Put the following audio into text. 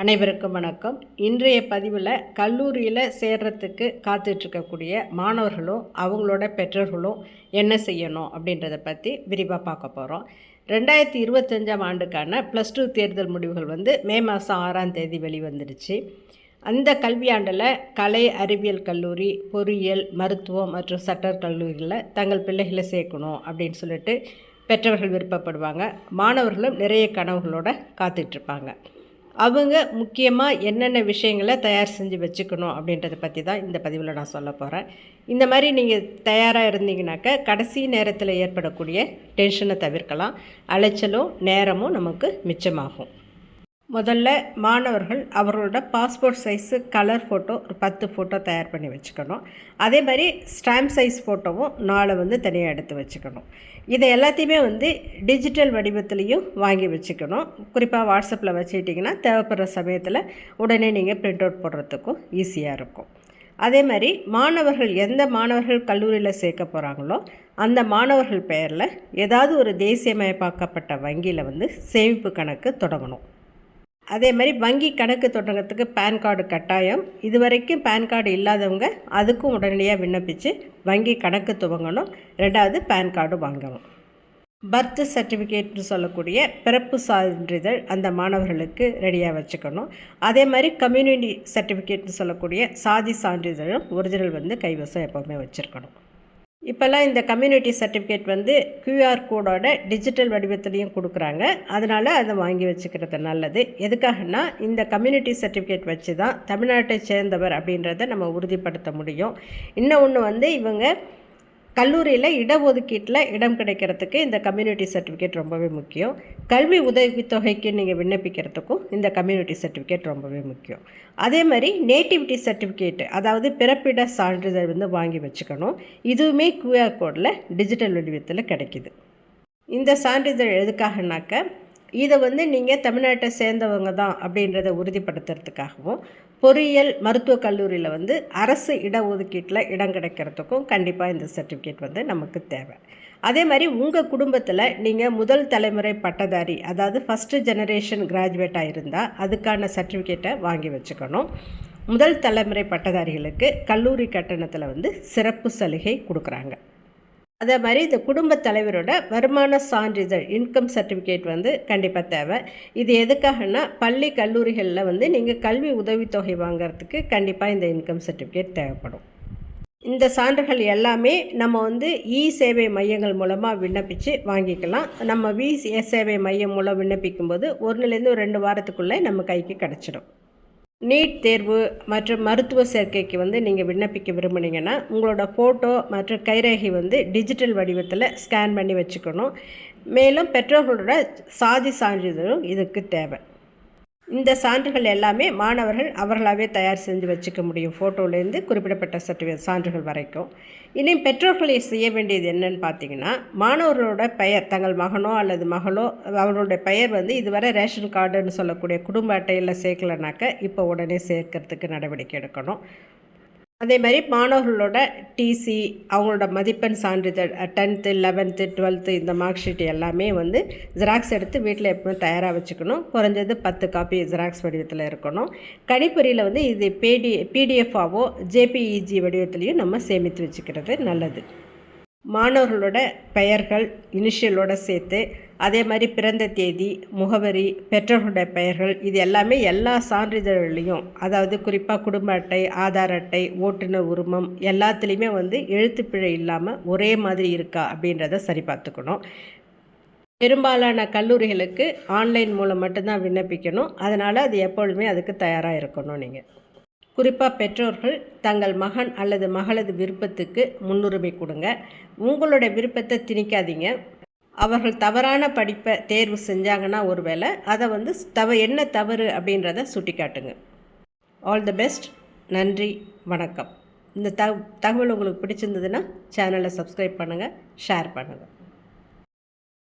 அனைவருக்கும் வணக்கம். இன்றைய பதிவில் கல்லூரியில் சேர்றதுக்கு காத்துட்ருக்கக்கூடிய மாணவர்களும் அவங்களோட பெற்றோர்களும் என்ன செய்யணும் அப்படின்றத பற்றி விரிவாக பார்க்க போகிறோம் ரெண்டாயிரத்தி இருபத்தஞ்சாம் ஆண்டுக்கான ப்ளஸ் டூ தேர்தல் முடிவுகள் வந்து மே மாதம் ஆறாம் தேதி வெளிவந்துருச்சு. அந்த கல்வியாண்டில் கலை அறிவியல் கல்லூரி பொறியியல் மருத்துவம் மற்றும் சட்டர் கல்லூரிகளில் தங்கள் பிள்ளைகளை சேர்க்கணும் அப்படின்னு சொல்லிட்டு பெற்றவர்கள் விருப்பப்படுவாங்க. மாணவர்களும் நிறைய கனவுகளோட காத்துட்ருப்பாங்க. அவங்க முக்கியமாக என்னென்ன விஷயங்களை தயார் செஞ்சு வச்சுக்கணும் அப்படின்றத பற்றி தான் இந்த பதிவில் நான் சொல்ல போகிறேன் இந்த மாதிரி நீங்கள் தயாராக இருந்தீங்கனாக்க கடைசி நேரத்தில் ஏற்படக்கூடிய டென்ஷனை தவிர்க்கலாம். அலைச்சலும் நேரமும் நமக்கு மிச்சமாகும். முதல்ல மாணவர்கள் அவர்களோட பாஸ்போர்ட் சைஸு கலர் ஃபோட்டோ ஒரு பத்து ஃபோட்டோ தயார் பண்ணி வச்சுக்கணும். அதே மாதிரி ஸ்டாம்ப் சைஸ் ஃபோட்டோவும் நாலு வந்து தனியாக எடுத்து வச்சுக்கணும். இதை எல்லாத்தையுமே வந்து டிஜிட்டல் வடிவத்துலேயும் வாங்கி வச்சுக்கணும். குறிப்பாக வாட்ஸ்அப்பில் வச்சுக்கிட்டிங்கன்னா தேவைப்படுற சமயத்தில் உடனே நீங்கள் பிரிண்ட் அவுட் போடுறதுக்கும் ஈஸியாக இருக்கும். அதே மாதிரி மாணவர்கள் எந்த மாணவர்கள் கல்லூரியில் சேர்க்க போகிறாங்களோ அந்த மாணவர்கள் பெயரில் ஏதாவது ஒரு தேசியமயமாக்கப்பட்ட வங்கியில் வந்து சேமிப்பு கணக்கு தொடங்கணும். அதே மாதிரி வங்கி கணக்கு தொடங்கிறதுக்கு பேன் கார்டு கட்டாயம். இது வரைக்கும் பேன் கார்டு இல்லாதவங்க அதுக்கும் உடனடியாக விண்ணப்பித்து வங்கி கணக்கு துவங்கணும். ரெண்டாவது பேன் கார்டு வாங்கணும். பர்த் சர்டிஃபிகேட்னு சொல்லக்கூடிய பிறப்பு சான்றிதழ் அந்த மாணவர்களுக்கு ரெடியாக வச்சுக்கணும். அதே மாதிரி கம்யூனிட்டி சர்டிஃபிகேட்னு சொல்லக்கூடிய சாதி சான்றிதழும் ஒரிஜினல் வந்து கைவசம் எப்போவுமே வச்சுருக்கணும். இப்போல்லாம் இந்த கம்யூனிட்டி சர்டிஃபிகேட் வந்து கியூஆர் கோடோட டிஜிட்டல் வடிவத்துலேயும் கொடுக்குறாங்க. அதனால் அதை வாங்கி வச்சுக்கிறது நல்லது. எதுக்காகனா இந்த கம்யூனிட்டி சர்டிஃபிகேட் வச்சு தான் தமிழ்நாட்டை சேர்ந்தவர் அப்படின்றத நம்ம உறுதிப்படுத்த முடியும். இன்னும் ஒன்று வந்து இவங்க கல்லூரியில் இடஒதுக்கீட்டில் இடம் கிடைக்கிறதுக்கு இந்த கம்யூனிட்டி சர்டிஃபிகேட் ரொம்பவே முக்கியம். கல்வி உதவித்தொகைக்கு நீங்கள் விண்ணப்பிக்கிறதுக்கும் இந்த கம்யூனிட்டி சர்டிஃபிகேட் ரொம்பவே முக்கியம். அதே மாதிரி நேட்டிவிட்டி சர்டிஃபிகேட் அதாவது பிறப்பிட சான்றிதழ் வந்து வாங்கி வச்சுக்கணும். இதுவுமே கியூஆர் கோடில் டிஜிட்டல் வடிவத்தில் கிடைக்கிது. இந்த சான்றிதழ் எதுக்காகனாக்க இதை வந்து நீங்கள் தமிழ்நாட்டை சேர்ந்தவங்க தான் அப்படின்றத உறுதிப்படுத்துறதுக்காகவும் பொறியியல் மருத்துவக் கல்லூரியில் வந்து அரசு இடஒதுக்கீட்டில் இடம் கிடைக்கிறதுக்கும் கண்டிப்பாக இந்த சர்டிஃபிகேட் வந்து நமக்கு தேவை. அதே மாதிரி உங்கள் குடும்பத்தில் நீங்கள் முதல் தலைமுறை பட்டதாரி அதாவது ஃபஸ்ட்டு ஜெனரேஷன் கிராஜுவேட்டாக இருந்தால் அதுக்கான சர்டிஃபிகேட்டை வாங்கி வச்சுக்கணும். முதல் தலைமுறை பட்டதாரிகளுக்கு கல்லூரி கட்டணத்தில் வந்து சிறப்பு சலுகை கொடுக்குறாங்க. அதே மாதிரி இந்த குடும்பத் தலைவரோட வருமான சான்றிதழ் இன்கம் சர்டிஃபிகேட் வந்து கண்டிப்பாக தேவை. இது எதுக்காகனா பள்ளி கல்லூரிகளில் வந்து நீங்கள் கல்வி உதவித்தொகை வாங்கிறதுக்கு கண்டிப்பாக இந்த இன்கம் சர்டிஃபிகேட் தேவைப்படும். இந்த சான்றுகள் எல்லாமே நம்ம வந்து இ சேவை மையங்கள் மூலமாக விண்ணப்பித்து வாங்கிக்கலாம். நம்ம வி சேவை மையம் மூலம் விண்ணப்பிக்கும்போது ஒன்றுலேருந்து ஒரு ரெண்டு வாரத்துக்குள்ளே நம்ம கைக்கு கிடச்சிடும். நீட் தேர்வு மற்றும் மருத்துவ சேர்க்கைக்கு வந்து நீங்கள் விண்ணப்பிக்க விரும்புனீங்கன்னா உங்களோட ஃபோட்டோ மற்றும் கைரேகை வந்து டிஜிட்டல் வடிவத்தில் ஸ்கேன் பண்ணி வச்சுக்கணும். மேலும் பெற்றோர்களோட சாதி சான்றிதழும் இதுக்கு தேவை. இந்த சான்றுகள் எல்லாமே மாணவர்கள் அவர்களாகவே தயார் செஞ்சு வச்சுக்க முடியும். ஃபோட்டோலேருந்து குறிப்பிடப்பட்ட சர்டிஃபிகேட் சான்றுகள் வரைக்கும். இனியும் பெற்றோர்களை செய்ய வேண்டியது என்னன்னு பார்த்தீங்கன்னா மாணவர்களோட பெயர் தங்கள் மகனோ அல்லது மகளோ அவர்களுடைய பெயர் வந்து இதுவரை ரேஷன் கார்டுன்னு சொல்லக்கூடிய குடும்ப அட்டையில் சேர்க்கலைனாக்க இப்போ உடனே சேர்க்கறதுக்கு நடவடிக்கை எடுக்கணும். அதே மாதிரி மாணவர்களோட டிசி அவங்களோட மதிப்பெண் சான்றிதழ் டென்த்து லெவன்த்து டுவெல்த்து இந்த மார்க் ஷீட் எல்லாமே வந்து ஜெராக்ஸ் எடுத்து வீட்டில் எப்பவுமே தயாராக வச்சுக்கணும். குறைஞ்சது பத்து காப்பி ஜெராக்ஸ் வடிவத்தில் இருக்கணும். கணிப்பொறியில் வந்து இது பிடி பிடிஎஃபாவோ ஜேபிஇஜி வடிவத்துலேயும் நம்ம சேமித்து வச்சுக்கிறது நல்லது. மாணவர்களோட பெயர்கள் இனிஷியலோட சேர்த்து அதே மாதிரி பிறந்த தேதி முகவரி பெற்றோர்களுடைய பெயர்கள் இது எல்லாமே எல்லா சான்றிதழ்லையும் அதாவது குறிப்பாக குடும்ப அட்டை ஆதார் அட்டை ஓட்டுநர் உரிமம் எல்லாத்துலேயுமே வந்து எழுத்துப்பிழை இல்லாமல் ஒரே மாதிரி இருக்கா அப்படின்றத சரி பார்த்துக்கணும். பெரும்பாலான கல்லூரிகளுக்கு ஆன்லைன் மூலம் மட்டும்தான் விண்ணப்பிக்கணும். அதனால் அது எப்பொழுதுமே அதுக்கு தயாராக இருக்கணும் நீங்கள் குறிப்பாக பெற்றோர்கள் தங்கள் மகன் அல்லது மகளது விருப்பத்துக்கு முன்னுரிமை கொடுங்க. உங்களுடைய விருப்பத்தை திணிக்காதீங்க. அவர்கள் தவறான படிப்பை தேர்வு செஞ்சாங்கன்னா ஒரு வேளை அதை வந்து தவ என்ன தவறு அப்படின்றத சுட்டி காட்டுங்க ஆல் தி பெஸ்ட் நன்றி வணக்கம். இந்த தகவல் உங்களுக்கு பிடிச்சிருந்ததுன்னா சேனலை சப்ஸ்கிரைப் பண்ணுங்கள் ஷேர் பண்ணுங்கள்